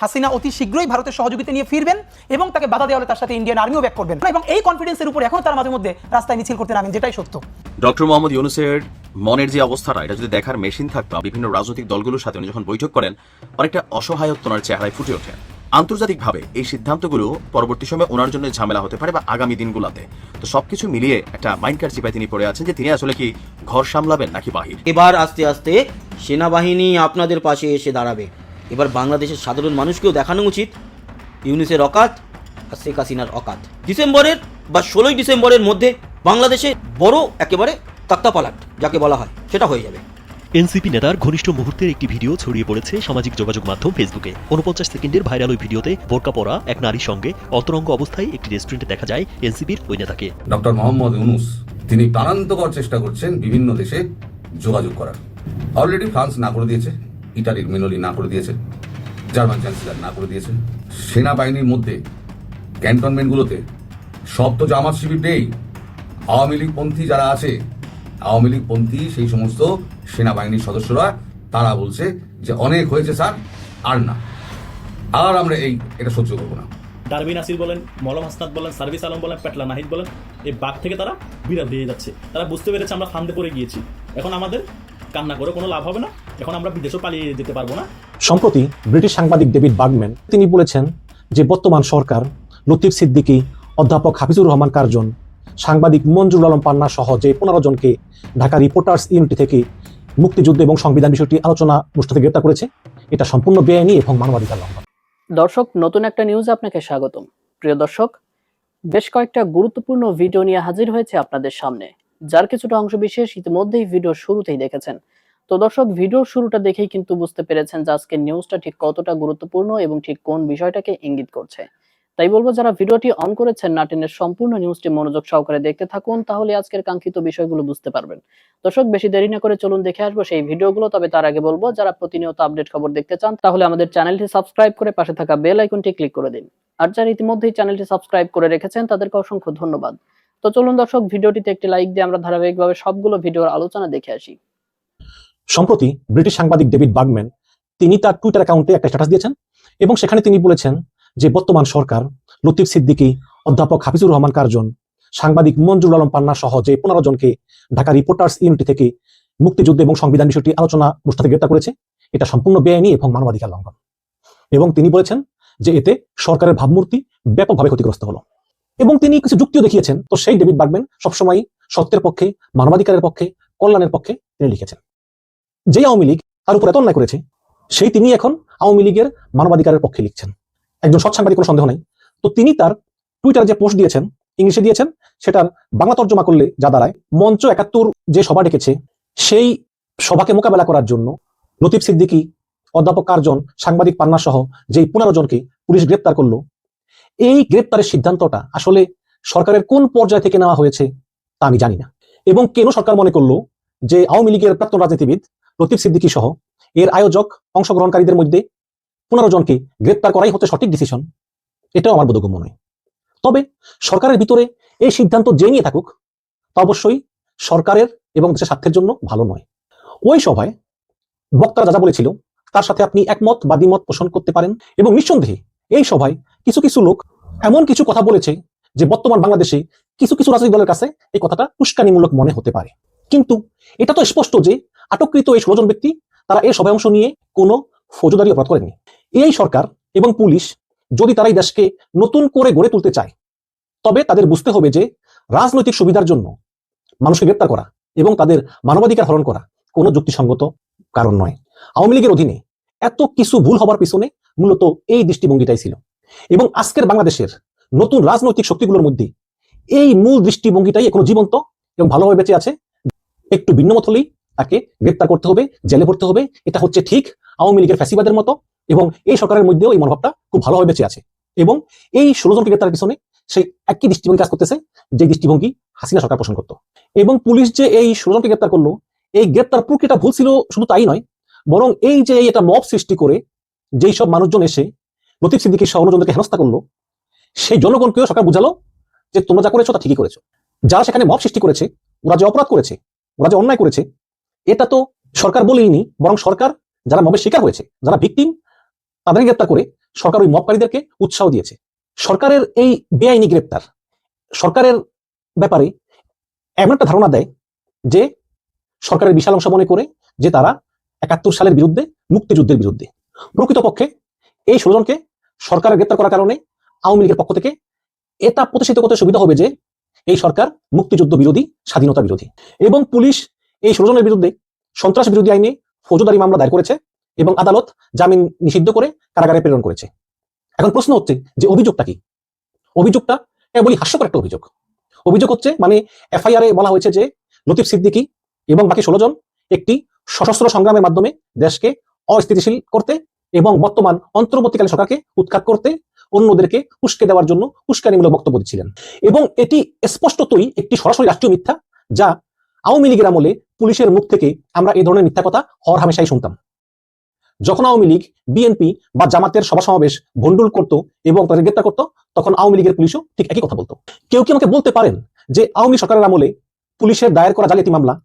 হাসিনা অতি শীঘ্রই ভারতের সহযোগিতা নিয়ে ফিরবেন এবং তাকে বাধা দেওয়া হলে তার সাথে ইন্ডিয়ান আর্মিও ব্যাক করবেন। এবং এই কনফিডেন্সের উপর এখন তার মাঝে মধ্যে রাস্তায় মিছিল করতে নামেন যেটাই সত্য। ডক্টর মোহাম্মদ ইউনুসের মনের যে অবস্থাটা এটা যদি দেখার মেশিন থাকতো বিভিন্ন রাজনৈতিক দলগুলোর সাথে উনি যখন বৈঠক করেন অনেকটা অসহায়ত্ব ওনার চেহারায় ফুটে ওঠে। আন্তর্জাতিকভাবে এই সিদ্ধান্তগুলো পরবর্তী সময়ে ওনার জন্য ঝামেলা হতে পারে বা আগামী দিনগুলোতে। তো সবকিছু মিলিয়ে একটা মাইন্ড কার চিপায় তিনি পড়ে আছেন যে তিনি আসলে কি ঘর সামলাবেন নাকি বাহির? এবার আস্তে আস্তে সেনাবাহিনী আপনাদের পাশে এসে দাঁড়াবে। এবার বাংলাদেশের সাধারণ মানুষকেও দেখানো উচিত ইউনিসের অকাত আর শেখ হাসিনার অকাত। ডিসেম্বরের বা ষোলোই ডিসেম্বরের মধ্যে বাংলাদেশে বড় একেবারে তাক্তাপালাট যাকে বলা হয় সেটা হয়ে যাবে। এনসিপি নেতার ঘনিষ্ঠ মুহূর্তের একটি ভিডিও ছড়িয়ে পড়েছে সামাজিক যোগাযোগ মাধ্যম ফেসবুকে। উনপঞ্চাশ সেকেন্ডের ভাইরাল ওই ভিডিওতে বোরকা পরা এক নারীর সঙ্গে অতরঙ্গ অবস্থায় একটি রেস্টুরেন্টে দেখা যায় এনসিপির ওই নেতাকে। ডক্টর মোহাম্মদ ইউনুস তিনি প্রাণান্তকর চেষ্টা করছেন বিভিন্ন দেশে যোগাযোগ করার। অলরেডি ফ্রান্স না করে দিয়েছে। ইটালির মিনলি না করে দিয়েছে, জার্মান চ্যান্সেলার না করে দিয়েছে, সেনাবাহিনীর মধ্যে ক্যান্টনমেন্টগুলোতে সব তো জামাত শিবির নেই, আওয়ামী লীগপন্থী যারা আছে, আওয়ামী লীগপন্থী সেই সমস্ত সেনাবাহিনীর সদস্যরা, তারা বলছে যে অনেক হয়েছে স্যার, আর না। আর আমরা এই, এটা সহ্য করব না। ডারবিন নাসির বলেন, মলম হাসনাত বলেন, সার্ভিস আলম বলেন, পেটলা নাহিদ বলেন, এই বাঘ থেকে তারা বিরাট দিয়ে যাচ্ছে। তারা বুঝতে পেরেছে আমরা ফান্দে পড়ে গিয়েছি। এখন আমাদের কান্না করে কোনো লাভ হবে না। এখন আমরা বিদেশেও পালিয়ে যেতে পারব না। সম্প্রতি ব্রিটিশ সাংবাদিক ডেভিড বার্গম্যান তিনি বলেছেন যে বর্তমান সরকার লতিফ সিদ্দিকী অধ্যাপক হাফিজুর রহমান কার্জন সাংবাদিক মঞ্জুর আলম পান্না সহ যে পনেরো জনকে ঢাকা রিপোর্টার্স ইউনিটি থেকে মুক্তিযুদ্ধ এবং সংবিধান বিষয়টি আলোচনা অনুষ্ঠানে গ্রেপ্তার করেছে এটা সম্পূর্ণ বেআইনি এবং মানবাধিকার লঙ্ঘন। দর্শক নতুন একটা নিউজে আপনাকে স্বাগতম। প্রিয় দর্শক বেশ কয়েকটা গুরুত্বপূর্ণ ভিডিও নিয়ে হাজির হয়েছে আপনাদের সামনে। যার কিছুটা অংশ বিশেষ ইতিমধ্যেই ভিডিও শুরুতেই দেখেছেন। তো দর্শক, ভিডিওর শুরুটা দেখেই কিন্তু বুঝতে পেরেছেন যে আজকের নিউজটা ঠিক কতটা গুরুত্বপূর্ণ এবং ঠিক কোন বিষয়টাকে ইঙ্গিত করছে। তাই বলব, যারা ভিডিওটি অন করেছেন নাটেনের সম্পূর্ণ নিউজটি মনোযোগ সহকারে দেখতে থাকুন, তাহলে আজকের কাঙ্ক্ষিত বিষয়গুলো বুঝতে পারবেন। দর্শক, বেশি দেরি না করে চলুন দেখে আসব সেই ভিডিওগুলো, তবে তার আগে বলব, যারা প্রতিনিয়ত আপডেট খবর দেখতে চান, তাহলে আমাদের চ্যানেলটি সাবস্ক্রাইব করে পাশে থাকা বেল আইকনটি ক্লিক করে দিন। আর যারা ইতিমধ্যেই চ্যানেলটি সাবস্ক্রাইব করে রেখেছেন, তাদেরকে অসংখ্য ধন্যবাদ। তো চলুন দর্শক, ভিডিওটিতে একটি লাইক দিয়ে আমরা ধারাবাহিকভাবে সবগুলো ভিডিওর আলোচনা দেখে আসি। সম্প্রতি ব্রিটিশ সাংবাদিক ডেভিড বার্গম্যান, তিনি তার টুইটার অ্যাকাউন্টে একটা স্ট্যাটাস দিয়েছেন এবং সেখানে তিনি বলেছেন যে বর্তমান সরকার, লতিফ সিদ্দিকী, অধ্যাপক হাফিজুর রহমান কার্জন, সাংবাদিক মঞ্জুর আলম পান্না সহ যে পনেরো জনকে ঢাকা রিপোর্টার্স ইউনিটি থেকে মুক্তিযুদ্ধ এবং সংবিধান বিষয়টি আলোচনা অনুষ্ঠানে গ্রেপ্তার করেছে, এটা সম্পূর্ণ বেআইনি এবং মানবাধিকার লঙ্ঘন। এবং তিনি বলেছেন যে এতে সরকারের ভাবমূর্তি ব্যাপকভাবে ক্ষতিগ্রস্ত হলো। এবং তিনি কিছু যুক্তিও দেখিয়েছেন, তো সেই ডেভিড বার্গম্যান সবসময় সত্যের পক্ষে, মানবাধিকারের পক্ষে, কল্যাণের পক্ষে তিনি লিখেছেন। যে আওয়ামী লীগ তার উপর এত অন্যায় করেছে, সেই তিনি এখন আওয়ামী লীগের মানবাধিকারের পক্ষে লিখছেন। একজন সৎ সাংবাদিক, কোনো সন্দেহ নাই। তো তিনি তার টুইটারে যে পোস্ট দিয়েছেন, ইংলিশে দিয়েছেন, সেটার বাংলা তর্জমা করলে যা দাঁড়ায়, মঞ্চ একাত্তর যে সভা ডেকেছে, সেই সভাকে মোকাবেলা করার জন্য লতিফ সিদ্দিকী, অধ্যাপক কার্জন, সাংবাদিক পান্না সহ যেই পনেরো জনকে পুলিশ গ্রেপ্তার করল, এই গ্রেপ্তারের সিদ্ধান্তটা আসলে সরকারের কোন পর্যায় থেকে নেওয়া হয়েছে তা আমি জানি না। এবং কেন সরকার মনে করল যে আওয়ামী লীগের প্রাক্তন রাজনীতিবিদ লতিফ সিদ্দিকী সহ এর আয়োজক অংশগ্রহণকারীদের মধ্যে পনেরো জনকে গ্রেপ্তার করাই হচ্ছে সঠিক ডিসিশন এটাও আমার বোধগম্য নয়। তবে সরকারের ভিতরে এই সিদ্ধান্ত যে নিয়ে থাকুক, তা অবশ্যই সরকারের এবং দেশের স্বার্থের জন্য ভালো নয়। ওই সভায় বক্তারা যা যা বলেছিল, তার সাথে আপনি একমত বা দ্বিমত পোষণ করতে পারেন এবং নিঃসন্দেহে এই সভায় কিছু কিছু লোক এমন কিছু কথা বলেছে যে বর্তমান বাংলাদেশে কিছু কিছু রাজনৈতিক দলের কাছে এই কথাটা উস্কানিমূলক মনে হতে পারে। কিন্তু এটা তো স্পষ্ট যে আটককৃত এই ষোলোজন ব্যক্তি, তারা এই সভায় অংশ নিয়ে কোনো ফৌজদারি অপরাধ করেনি এই সরকার এবং পুলিশ যদি তারা এই দেশকে নতুন করে গড়ে তুলতে চায়, তবে তাদের বুঝতে হবে যে রাজনৈতিক সুবিধার জন্য মানুষকে গ্রেপ্তার করা এবং তাদের মানবাধিকার হরণ করা কোনো যুক্তিসঙ্গত কারণ নয়। আওয়ামী লীগের অধীনে এত কিছু ভুল হবার পিছনে মূলত এই দৃষ্টিভঙ্গিটাই ছিল এবং আজকের বাংলাদেশের নতুন রাজনৈতিক শক্তিগুলোর মধ্যে এই মূল দৃষ্টিভঙ্গিটাই এখনও জীবন্ত এবং ভালোভাবে বেঁচে আছে। একটু ভিন্নমত হলেই তাকে গ্রেপ্তার করতে হবে, জেলে পড়তে হবে। এটা হচ্ছে ঠিক আওয়ামী লীগের ফ্যাসিবাদের মতো এবং এই সরকারের মধ্যেও এই মনোভাবটা খুব ভালোভাবে বেঁচে আছে। এবং এই ষোলো জনকে গ্রেপ্তারের পিছনে সেই একই দৃষ্টিভঙ্গি কাজ করতেছে, যে দৃষ্টিভঙ্গি হাসিনা সরকার পোষণ করতো। এবং পুলিশ যে এই ষোলো জনকে গ্রেপ্তার করল, এই গ্রেপ্তার প্রক্রিয়াটা ভুল ছিল, শুধু তাই নয়, বরং এই যে এটা মব সৃষ্টি করে যেই সব মানুষজন এসে লতিফ সিদ্দিকের সহ হেনস্থা করল, সেই জনগণকেও সরকার বুঝালো যে তোমরা যা করেছ তা ঠিকই করেছ। যারা সেখানে মব সৃষ্টি করেছে, ওরা যে অপরাধ করেছে ওরা যে অন্যায় করেছে, এটা তো সরকার বলেইনি, বরং সরকার যারা মবের শিকার হয়েছে, যারা ভিকটিম তাদের গ্রেপ্তার করে সরকার ওই মবকারীদেরকে উৎসাহ দিয়েছে। সরকারের এই বেআইনি গ্রেপ্তার, সরকারের ব্যাপারে এমন একটা ধারণা দেয় যে সরকারের বিশাল অংশ মনে করে যে তারা একাত্তর সালের বিরুদ্ধে, মুক্তিযুদ্ধের বিরুদ্ধে। প্রকৃতপক্ষে এই ষোলজনকে সরকারের গ্রেপ্তার করার কারণে আওয়ামী লীগের পক্ষ থেকে এটা প্রতিষ্ঠিত করতে সুবিধা হবে যে এই সরকার মুক্তিযুদ্ধ বিরোধী, স্বাধীনতা বিরোধী। এবং পুলিশ এই ষোলজনের বিরুদ্ধে সন্ত্রাস বিরোধী আইনে ফৌজদারি মামলা দায়ের করেছে এবং আদালত জামিন নিষিদ্ধ করে কারাগারে প্রেরণ করেছে। এখন প্রশ্ন হচ্ছে যে অভিযোগটা কি? অভিযোগটা বলি হাস্যকর একটা অভিযোগ। অভিযোগ হচ্ছে মানে এফআইআর এ বলা হয়েছে যে লতিফ সিদ্দিকী এবং বাকি ষোলো জন একটি সশস্ত্র সংগ্রামের মাধ্যমে দেশকে অস্থিতিশীল করতে এবং বর্তমান অন্তর্বর্তীকালীন সরকারকে উৎখাত করতে অন্যদেরকে উস্কে দেওয়ার জন্য উস্কানিমূলক বক্তব্য দিচ্ছিলেন। এবং এটি স্পষ্টতই একটি সরাসরি রাষ্ট্রীয় মিথ্যা, যা আওয়ামী লীগের আমলে পুলিশের মুখ থেকে আমরা এই ধরনের মিথ্যা কথা হর হামেশাই শুনতাম। যখন আওয়ামী লীগ, বিএনপি বা জামাতের সভা সমাবেশ ভণ্ডুল করত এবং তাদের গ্রেপ্তার করতো, তখন আওয়ামী লীগের পুলিশও ঠিক একই কথা বলতো। কেউ কি আমাকে বলতে পারেন যে আওয়ামী সরকারের আমলে পুলিশের দায়ের করা জালিয়াতি মামলা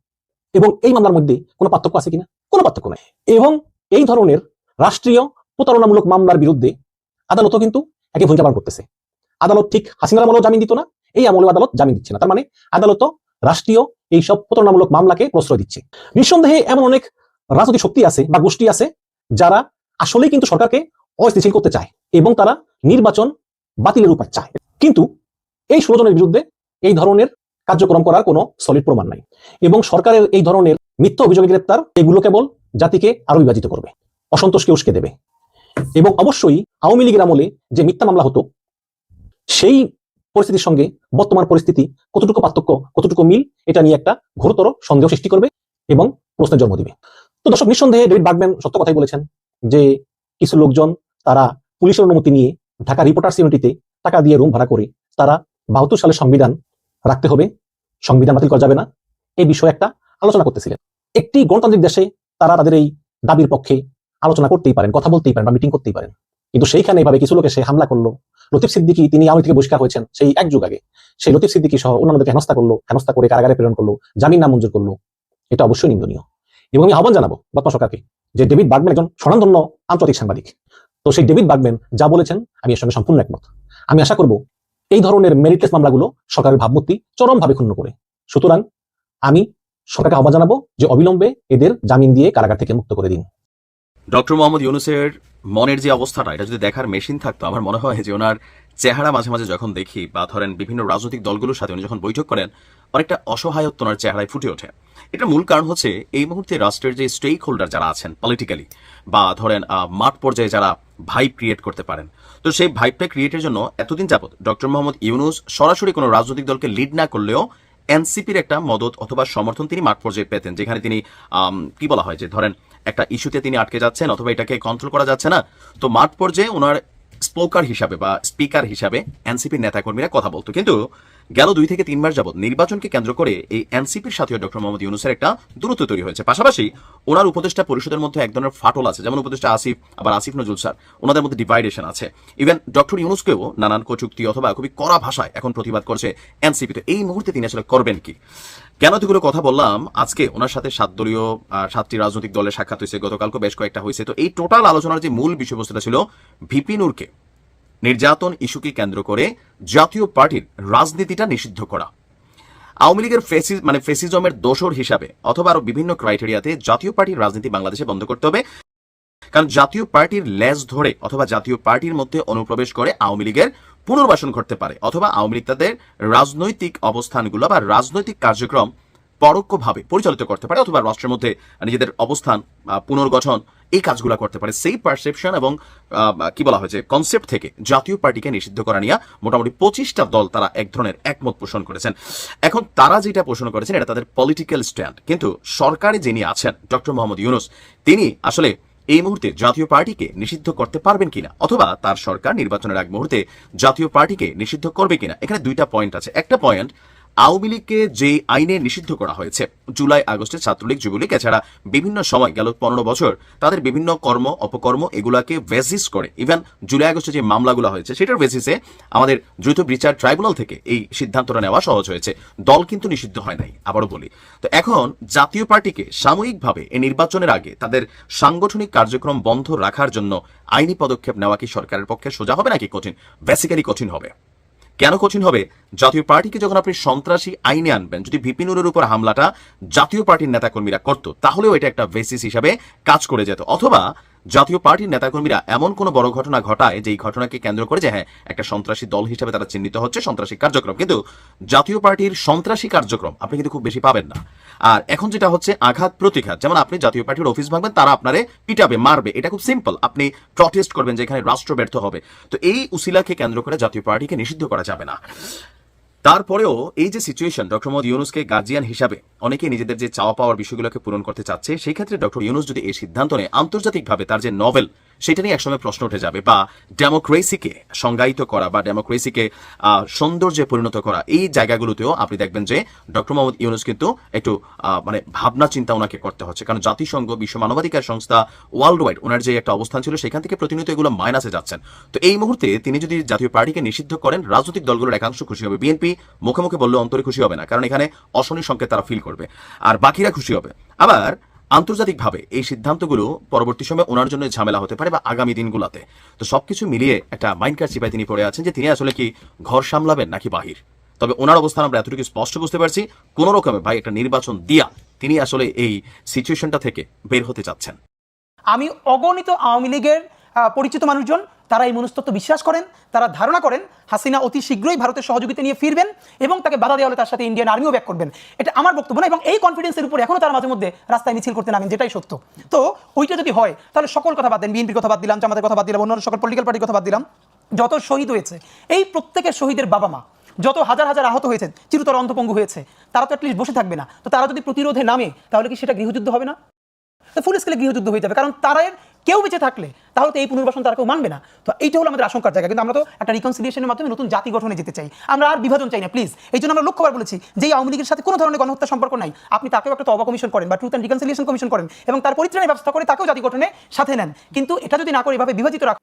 এবং এই মামলার মধ্যে কোনো পার্থক্য আছে কিনা? কোনো পার্থক্য নাই। এবং এই ধরনের রাষ্ট্রীয় প্রতারণামূলক মামলার বিরুদ্ধে আদালতও কিন্তু একই ভূমিকা পালন করতেছে। আদালত ঠিক হাসিনার আমলেও জামিন দিত না, এই আমলেও আদালত জামিন দিচ্ছে না। তার মানে আদালতও রাষ্ট্রীয় এইসব প্রতারণামূলক মামলাকে প্রশ্রয় দিচ্ছে। নিঃসন্দেহে এমন অনেক রাজনৈতিক শক্তি আছে বা গোষ্ঠী আছে যারা আসলেই কিন্তু সরকারকে অস্থিতিশীল করতে চায় এবং তারা নির্বাচন বাতিলের উপায় চায়। কিন্তু এই ষোলো বিরুদ্ধে এই ধরনের কার্যক্রম করার কোনো সলিড প্রমাণ নাই এবং সরকারের এই ধরনের মিথ্যা অভিযোগে গ্রেপ্তার এগুলো কেবল জাতিকে আরও বিভাজিত করবে অসন্তোষকে উস্কে দেবে। এবং অবশ্যই আওয়ামী লীগের আমলে যে মিথ্যা মামলা হতো, সেই পরিস্থিতির সঙ্গে বর্তমান পরিস্থিতি কতটুকু পার্থক্য, কতটুকু মিল, এটা নিয়ে একটা ঘোরতর সন্দেহ সৃষ্টি করবে এবং প্রশ্নের জন্ম দিবে। তো দর্শক, নিঃসন্দেহে ডেভিড বাগম্যান সত্য কথাই বলেছেন যে কিছু লোকজন তারা পুলিশের অনুমতি নিয়ে ঢাকা রিপোর্টার্স ইউনিটিতে টাকা দিয়ে রুম ভাড়া করে তারা বাহাত্তর সালের সংবিধান রাখতে হবে, সংবিধান বাতিল করা যাবে না এই বিষয়ে একটা আলোচনা করতেছিলেন। একটি গণতান্ত্রিক দেশে তারা তাদের এই দাবির পক্ষে আলোচনা করতেই পারেন, কথা বলতেই পারেন বা মিটিং করতেই পারেন। কিন্তু সেইখানে এভাবে কিছু লোক এসে হামলা করল, লতিফ সিদ্দিকি তিনি আওয়ামী থেকে বহিষ্কার হয়েছেন সেই এক যুগ আগে। সেই লতিফ সিদ্দিকি সহ অন্যান্যদেরকে হেনস্থা করল, হেনস্থা করে কারাগারে প্রেরণ করল, জামিন নামঞ্জুর করল। এটা অবশ্যই নিন্দনীয়। এবং আমি আহ্বান জানাব বর্তমান সরকারকে যে ডেভিড বাগম্যান একজন স্বনামধন্য আন্তর্জাতিক সাংবাদিক। তো সেই ডেভিড বাগম্যান যা বলেছেন আমি এর সঙ্গে সম্পূর্ণ একমত। আমি আশা করব এই ধরনের মেরিটলেস মামলাগুলো সরকারের ভাবমূর্তি চরমভাবে ক্ষুণ্ণ করে। সুতরাং আমি সরকারকে আহ্বান জানাব যে অবিলম্বে এদের জামিন দিয়ে কারাগার থেকে মুক্ত করে দিন। ডক্টর মোহাম্মদ ইউনুসের মনের যে অবস্থাটা, এটা যদি দেখার মেশিন থাকতো, আমার মনে হয় যে ওনার চেহারা মাঝে মাঝে যখন দেখি বা ধরেন বিভিন্ন রাজনৈতিক দলগুলোর সাথে উনি যখন বৈঠক করেন, অনেকটা অসহায়ত্ব ওনার চেহারায় ফুটে ওঠে। এটার মূল কারণ হচ্ছে এই মুহূর্তে রাষ্ট্রের যে স্টেক হোল্ডার যারা আছেন পলিটিক্যালি বা ধরেন মাঠ পর্যায়ে যারা ভাইব ক্রিয়েট করতে পারেন। তো সেই ভাইবটা ক্রিয়েটের জন্য এতদিন যাবত ডক্টর মোহাম্মদ ইউনুস সরাসরি কোনো রাজনৈতিক দলকে লিড না করলেও এনসিপির একটা মদত অথবা সমর্থন তিনি মাঠ পর্যায়ে পেতেন, যেখানে তিনি কি বলা হয় যে ধরেন একটা ইস্যুতে তিনি আটকে যাচ্ছেন অথবা এটাকে কন্ট্রোল করা যাচ্ছে না। তো মাঠ পর্যায়ে ওনার স্পোকার হিসাবে বা স্পিকার হিসাবে এনসিপির নেতাকর্মীরা কথা বলতো। কিন্তু গেল দুই থেকে তিন মাস যাবত নির্বাচনকে কেন্দ্র করে এই এনসিপির সাথেও ডক্টর মোহাম্মদ ইউনুসের একটা দূরত্ব তৈরি হয়েছে। পাশাপাশি ওনার উপদেষ্টা পরিষদের মধ্যে এক ধরনের ফাটল আছে, যেমন উপদেষ্টা আসিফ, আবার আসিফ নজরুল স্যার। ওনাদের মধ্যে ডিভাইডেশন আছে। ইভেন ডক্টর ইউনুসকেও নানান কচুক্তি অথবা খুবই কড়া ভাষায় এখন প্রতিবাদ করছে এনসিপি তো এই মুহূর্তে তিনি আসলে করবেন কি? কেন এতগুলো কথা বললাম? আজকে ওনার সাথে সাত দলীয় সাতটি রাজনৈতিক দলের সাক্ষাৎ হয়েছে। গতকালকে বেশ কয়েকটা হয়েছে। তো এই টোটাল আলোচনার যে মূল বিষয়বস্তুটা ছিল ভিপি নূরকে। নির্যাতন ইস্যুকে কেন্দ্র করে জাতীয় পার্টির রাজনীতিটা নিষিদ্ধ করা। আওয়ামী লীগের ফেসি মানে ফেসিজমের দোষর হিসাবে অথবা আরও বিভিন্ন ক্রাইটেরিয়াতে জাতীয় পার্টির রাজনীতি বাংলাদেশে বন্ধ করতে হবে। কারণ জাতীয় পার্টির লেজ ধরে অথবা জাতীয় পার্টির মধ্যে অনুপ্রবেশ করে আওয়ামী লীগের পুনর্বাসন ঘটতে পারে অথবা আওয়ামী লীগ তাদের রাজনৈতিক অবস্থানগুলো বা রাজনৈতিক কার্যক্রম পরোক্ষভাবে পরিচালিত করতে পারে অথবা রাষ্ট্রের মধ্যে নিজেদের অবস্থান পুনর্গঠন এই কাজগুলো করতে পারে। সেই পারসেপশন এবং কি বলা হয়েছে কনসেপ্ট থেকে জাতীয় পার্টিকে নিষিদ্ধ করা নিয়ে মোটামুটি পঁচিশটা দল তারা এক ধরনের একমত পোষণ করেছেন। এখন তারা যেটা পোষণ করেছেন এটা তাদের পলিটিক্যাল স্ট্যান্ড কিন্তু সরকারে যিনি আছেন, ডক্টর মোহাম্মদ ইউনুস, তিনি আসলে এই মুহূর্তে জাতীয় পার্টিকে নিষিদ্ধ করতে পারবেন কিনা, অথবা তার সরকার নির্বাচনের আগ মুহূর্তে জাতীয় পার্টিকে নিষিদ্ধ করবে কিনা, এখানে দুইটা পয়েন্ট আছে। একটা পয়েন্ট আওয়ামী লীগকে যে আইনে নিষিদ্ধ করা হয়েছে, জুলাই আগস্টে ছাত্রলীগ যুবলীগ, এছাড়া বিভিন্ন সময় গেল পনেরো বছর তাদের বিভিন্ন কর্ম, অপকর্ম এগুলাকে বেসিস করে। ইভেন জুলাই আগস্টে যে মামলাগুলো হয়েছে, সেটার বেসিসে আমাদের দ্রুত বিচার ট্রাইব্যুনাল থেকে এই সিদ্ধান্তটা নেওয়া সহজ হয়েছে। দল কিন্তু নিষিদ্ধ হয় নাই, আবারও বলি। তো এখন জাতীয় পার্টিকে সাময়িকভাবে এই নির্বাচনের আগে তাদের সাংগঠনিক কার্যক্রম বন্ধ রাখার জন্য আইনি পদক্ষেপ নেওয়া কি সরকারের পক্ষে সোজা হবে নাকি কঠিন? বেসিক্যালি কঠিন হবে। কেন কঠিন হবে? জাতীয় পার্টিকে যখন আপনি সন্ত্রাসী আইনে আনবেন, যদি ভিপিনুরের উপর হামলাটা জাতীয় পার্টির নেতাকর্মীরা করত, তাহলেও এটা একটা বেসিস হিসাবে কাজ করে যেত। অথবা জাতীয় পার্টির নেতাকর্মীরা এমন কোনো বড় ঘটনা ঘটায় যেই ঘটনাকে কেন্দ্র করে যে হ্যাঁ একটা সন্ত্রাসী দল হিসেবে তারা চিহ্নিত হচ্ছে, সন্ত্রাসী কার্যক্রম। কিন্তু জাতীয় পার্টির সন্ত্রাসী কার্যক্রম আপনি কিন্তু খুব বেশি পাবেন না। আর এখন যেটা হচ্ছে আঘাত প্রতিঘাত। যেমন আপনি জাতীয় পার্টির অফিস ভাঙবেন, তারা আপনারে পিটাবে, মারবে। এটা খুব সিম্পল আপনি প্রটেস্ট করবেন যে এখানে রাষ্ট্র ব্যর্থ হবে। তো এই উসিলাকে কেন্দ্র করে জাতীয় পার্টিকে নিষিদ্ধ করা যাবে না। তারপরেও এই যে সিচুয়েশন ডক্টর মোহাম্মদ ইউনুসকে গার্জিয়ান হিসাবে অনেকে নিজেদের যে চাওয়া পাওয়ার বিষয়গুলোকে পূরণ করতে চাচ্ছে, সেই ক্ষেত্রে ডক্টর ইউনুস যদি এই সিদ্ধান্ত নেয়, আন্তর্জাতিকভাবে তার যে নভেল সেটা নিয়ে একসময় প্রশ্ন উঠে যাবে, বা ডেমোক্রেসিকে সংজ্ঞায়িত করা, বা ডেমোক্রেসিকে সৌন্দর্যে পরিণত করা, এই জায়গাগুলোতেও আপনি দেখবেন যে ডক্টর মোহাম্মদ ইউনুস কিন্তু একটু মানে ভাবনা চিন্তা ওনাকে করতে হচ্ছে। কারণ জাতিসংঘ, বিশ্ব মানবাধিকার সংস্থা ওয়ার্ল্ড ওয়াইড ওনার যে একটা অবস্থান ছিল, সেখান থেকে প্রতিনিয়ত এগুলো মাইনাসে যাচ্ছেন। তো এই মুহূর্তে তিনি যদি জাতীয় পার্টিকে নিষিদ্ধ করেন, রাজনৈতিক দলগুলোর একাংশ খুশি হবে। বিএনপি মুখে মুখে বললে অন্তরে খুশি হবে না, কারণ এখানে অশনি সংকেত তারা ফিল করবে। আর বাকিরা খুশি হবে। আবার আন্তর্জাতিকভাবে এই সিদ্ধান্তগুলো পরবর্তী সময় ওনার জন্য ঝামেলা হতে পারে বা আগামী দিনগুলোতে। তো সবকিছু মিলিয়ে একটা মাইন্ড কার চিপায় তিনি পড়ে আছেন যে তিনি আসলে কি ঘর সামলাবেন নাকি বাহির? তবে ওনার অবস্থান আমরা এতটুকু স্পষ্ট বুঝতে পারছি, কোন রকমে ভাই একটা নির্বাচন দিয়া তিনি আসলে এই সিচুয়েশনটা থেকে বের হতে চাচ্ছেন। আমি অগণিত আওয়ামী লীগের পরিচিত মানুষজন, তারা এই মনস্তত্ব বিশ্বাস করেন, তারা ধারণা করেন, হাসিনা অতি শীঘ্রই ভারতের সহযোগিতা নিয়ে ফিরবেন এবং তাকে বাধা দেওয়া হলে তার সাথে ইন্ডিয়ান আর্মিও ব্যাক করবেন। এটা আমার বক্তব্য না এবং এই কনফিডেন্সের উপর এখনও তার মাঝে মধ্যে রাস্তায় মিছিল করতে নামেন, যেটাই সত্য। তো ওইটা যদি হয়, তাহলে সকল কথা বাদ দেন বিএনপির কথা বাদ দিলাম, জামাতের কথা বাদ দিলাম অন্য সকল পলিটিক্যাল পার্টির কথা বাদ দিলাম। যত শহীদ হয়েছে, এই প্রত্যেকের শহীদের বাবা মা যত হাজার হাজার আহত হয়েছেন, চিরতর অন্তপঙ্গু হয়েছে, তারা তো অ্যাটলিস্ট বসে থাকবে না। তো তারা যদি প্রতিরোধে নামে, তাহলে কি সেটা গৃহযুদ্ধ হবে না? ফুল স্কেলে গৃহযুদ্ধ হয়ে যাবে, কারণ তারা কেউ বেঁচে থাকলে তাহলে তো এই পুনর্বাসন তারা কেউ মানবে না। তো এইটা হলো আমাদের আশঙ্কার জায়গা। কিন্তু আমরা তো একটা রিকনসিলিয়েশনের মাধ্যমে নতুন জাতি গঠনে যেতে চাই। আমরা আর বিভাজন চাই না প্লিজ এই জন্য আমরা লক্ষ্যবার বলেছি যে আওয়ামী লীগের সাথে কোনো ধরনের গণহত্যা সম্পর্ক নাই। আপনি তাকেও একটা তবা কমিশন করেন বা ট্রুথ অ্যান্ড রিকনসিলিয়েশন কমিশন করেন এবং তার পরিত্রাণের ব্যবস্থা করে তাকেও জাতি গঠনে সাথে নেন। কিন্তু এটা যদি না করে এভাবে বিভাজিত রাখা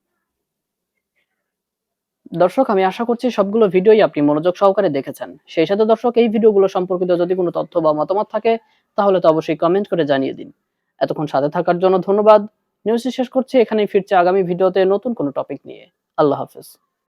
দর্শক, আমি আশা করছি সবগুলো ভিডিওই আপনি মনোযোগ সহকারে দেখেছেন। সেই সাথে দর্শক, এই ভিডিওগুলো সম্পর্কিত যদি কোনো তথ্য বা মতামত থাকে, তাহলে তো অবশ্যই কমেন্ট করে জানিয়ে দিন। এতক্ষণ সাথে থাকার জন্য ধন্যবাদ। নিউজ শেষ করছি এখানেই ফিরছে আগামী ভিডিওতে নতুন কোনো টপিক নিয়ে। আল্লাহ হাফেজ।